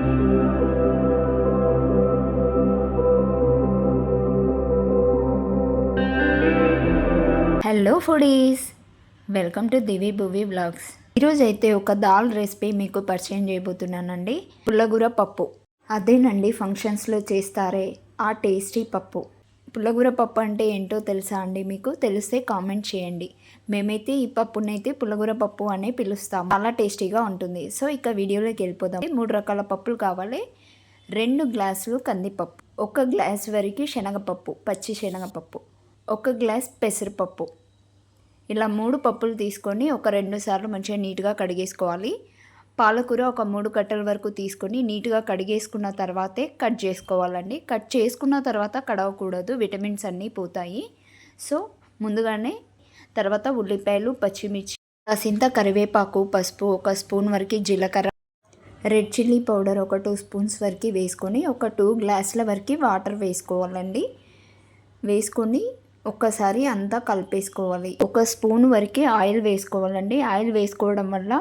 Hello foodies welcome to Divi Bhuvi blogs ఈరోజు అయితే ఒక దాల్ రెసిపీ మీకు పరిచయం చేయబోతున్నానండి. పుల్లగూర పప్పు. అదేనండి ఫంక్షన్స్లో చేస్తారే ఆ టేస్టీ పప్పు. పుల్లగూర పప్పు అంటే ఏంటో తెలుసా అండి మీకు? తెలిస్తే కామెంట్ చేయండి. మేమైతే ఈ పప్పునైతే పుల్లగూర పప్పు అని పిలుస్తాం. చాలా టేస్టీగా ఉంటుంది. సో ఇక వీడియోలోకి వెళ్ళిపోదాం. మూడు రకాల పప్పులు కావాలి. రెండు గ్లాసులు కందిపప్పు. ఒక గ్లాస్ వరకు శనగపప్పు. పచ్చి శనగపప్పు. ఒక గ్లాస్ పెసరపప్పు. ఇలా మూడు పప్పులు తీసుకొని ఒక రెండు సార్లు మంచిగా నీట్గా కడిగేసుకోవాలి. పాలకూర ఒక మూడు కట్టల వరకు తీసుకొని నీట్గా కడిగేసుకున్న తర్వాతే కట్ చేసుకోవాలండి. కట్ చేసుకున్న తర్వాత కడవకూడదు. విటమిన్స్ అన్నీ పోతాయి. సో ముందుగానే తర్వాత ఉల్లిపాయలు పచ్చిమిర్చి కాసింత కరివేపాకు పసుపు ఒక స్పూన్ వరకు జీలకర్ర రెడ్ చిల్లీ పౌడర్ ఒక టూ స్పూన్స్ వరకు వేసుకొని ఒక టూ గ్లాసుల వరకు వాటర్ వేసుకోవాలండి. వేసుకొని ఒక్కసారి అంతా కలిపేసుకోవాలి. ఒక స్పూన్ వరకు ఆయిల్ వేసుకోవాలండి. ఆయిల్ వేసుకోవడం వల్ల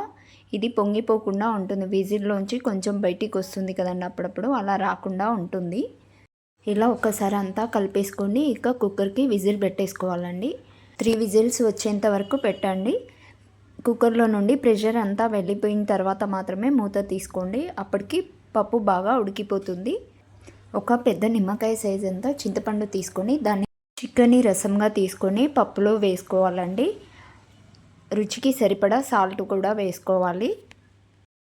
ఇది పొంగిపోకుండా ఉంటుంది. విజిల్లోంచి కొంచెం బయటికి వస్తుంది కదండి అప్పుడప్పుడు అలా రాకుండా ఉంటుంది. ఇలా ఒక్కసారి అంతా కలిపేసుకొని ఇక కుక్కర్కి విజిల్ పెట్టేసుకోవాలండి. త్రీ విజిల్స్ వచ్చేంత వరకు పెట్టండి. కుక్కర్లో నుండి ప్రెషర్ అంతా వెళ్ళిపోయిన తర్వాత మాత్రమే మూత తీసుకోండి. అప్పటికి పప్పు బాగా ఉడికిపోతుంది. ఒక పెద్ద నిమ్మకాయ సైజ్ అంతా చింతపండు తీసుకొని దాన్ని చికెన్ని రసంగా తీసుకొని పప్పులో వేసుకోవాలండి. రుచికి సరిపడా సాల్ట్ కూడా వేసుకోవాలి.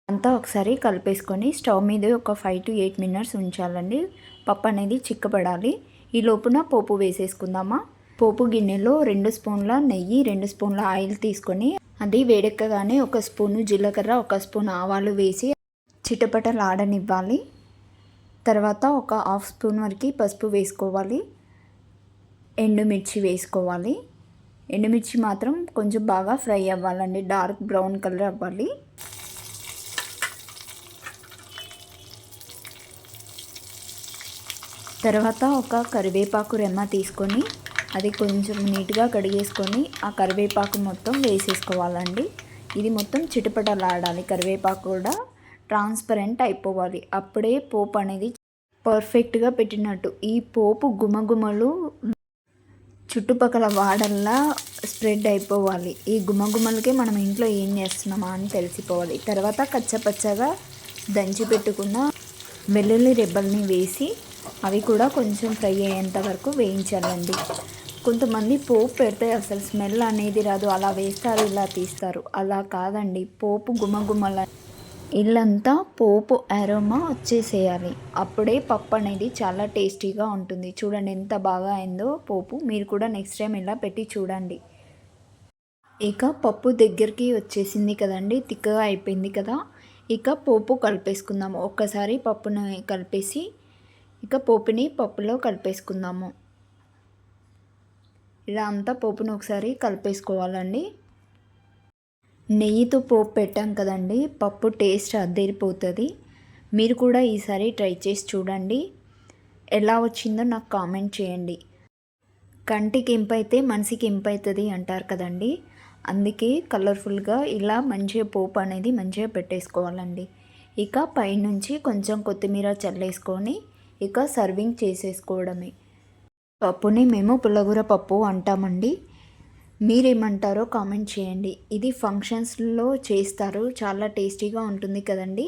అంతా ఒకసారి కలిపేసుకొని స్టవ్ మీద ఒక ఫైవ్ టు ఎయిట్ మినిట్స్ ఉంచాలండి. పప్పు అనేది చిక్కబడాలి. ఈ లోపున పోపు వేసేసుకుందామా? పోపు గిన్నెలో రెండు స్పూన్ల నెయ్యి రెండు స్పూన్ల ఆయిల్ తీసుకొని అది వేడెక్కగానే ఒక స్పూను జీలకర్ర ఒక స్పూన్ ఆవాలు వేసి చిటపటలాడనివ్వాలి. తర్వాత ఒక హాఫ్ స్పూన్ వరకు పసుపు వేసుకోవాలి. ఎండుమిర్చి వేసుకోవాలి. ఎండుమిర్చి మాత్రం కొంచెం బాగా ఫ్రై అవ్వాలండి. డార్క్ బ్రౌన్ కలర్ అవ్వాలి. తర్వాత ఒక కరివేపాకు రెమ్మ తీసుకొని అది కొంచెం నీట్గా కడిగేసుకొని ఆ కరివేపాకు మొత్తం వేసేసుకోవాలండి. ఇది మొత్తం చిటపటలాడాలి. కరివేపాకు కూడా ట్రాన్స్పరెంట్ అయిపోవాలి. అప్పుడే పోపు అనేది పర్ఫెక్ట్గా పెట్టినట్టు. ఈ పోపు గుమగుమలు చుట్టుపక్కల వాడల్లా స్ప్రెడ్ అయిపోవాలి. ఈ గుమగుమలకే మనం ఇంట్లో ఏం చేస్తున్నామా అని తెలిసిపోవాలి. తర్వాత కచ్చపచ్చగా దంచి పెట్టుకున్న వెల్లుల్లి రెబ్బల్ని వేసి అవి కూడా కొంచెం ఫ్రై అయ్యేంత వరకు వేయించాలండి. కొంతమంది పోపు పెడితే అసలు స్మెల్ అనేది రాదు. అలా వేస్తారు ఇలా తీస్తారు. అలా కాదండి. పోపు గుమగుమల ఇల్లంతా పోపు అరోమా వచ్చేసేయాలి. అప్పుడే పప్పు అనేది చాలా టేస్టీగా ఉంటుంది. చూడండి ఎంత బాగా అయిందో పోపు. మీరు కూడా నెక్స్ట్ టైం ఇలా పెట్టి చూడండి. ఇక పప్పు దగ్గరికి వచ్చేసింది కదండి. తిక్కగా అయిపోయింది కదా. ఇక పోపు కలిపేసుకుందాము. ఒక్కసారి పప్పును కలిపేసి ఇక పోపుని పప్పులో కలిపేసుకుందాము. ఇలా అంతా పోపును ఒకసారి కలిపేసుకోవాలండి. నెయ్యితో పోపు పెట్టాం కదండి పప్పు టేస్ట్ అద్దరిపోతుంది. మీరు కూడా ఈసారి ట్రై చేసి చూడండి. ఎలా వచ్చిందో నాకు కామెంట్ చేయండి. కంటికి ఇంపైతే మనసుకి ఇంపైతుంది అంటారు కదండి. అందుకే కలర్ఫుల్గా ఇలా మంచిగా పోపు అనేది మంచిగా పెట్టేసుకోవాలండి. ఇక పైనుంచి కొంచెం కొత్తిమీర చల్లేసుకొని ఇక సర్వింగ్ చేసేసుకోవడమే. పప్పుని మేము పుల్లగూర పప్పు అంటామండి. మీరేమంటారో కామెంట్ చేయండి. ఇది ఫంక్షన్స్లో చేస్తారు. చాలా టేస్టీగా ఉంటుంది కదండి.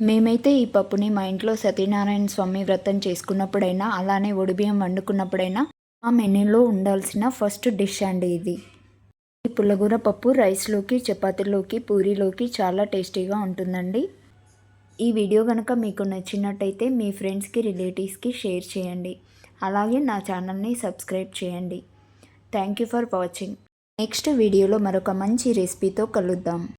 మేమైతే ఈ పప్పుని మా ఇంట్లో సత్యనారాయణ స్వామి వ్రతం చేసుకున్నప్పుడైనా అలానే ఒడిబియ్యం వండుకున్నప్పుడైనా ఆ మెనూలో ఉండాల్సిన ఫస్ట్ డిష్ అండి ఇది. ఈ పుల్లగూర పప్పు రైస్లోకి చపాతీలోకి పూరీలోకి చాలా టేస్టీగా ఉంటుందండి. ఈ వీడియో కనుక మీకు నచ్చినట్టయితే మీ ఫ్రెండ్స్కి రిలేటివ్స్కి షేర్ చేయండి. అలాగే నా ఛానల్ని సబ్స్క్రైబ్ చేయండి. Thank you for watching. Next వీడియోలో మరొక మంచి రెసిపీతో కలుద్దాం.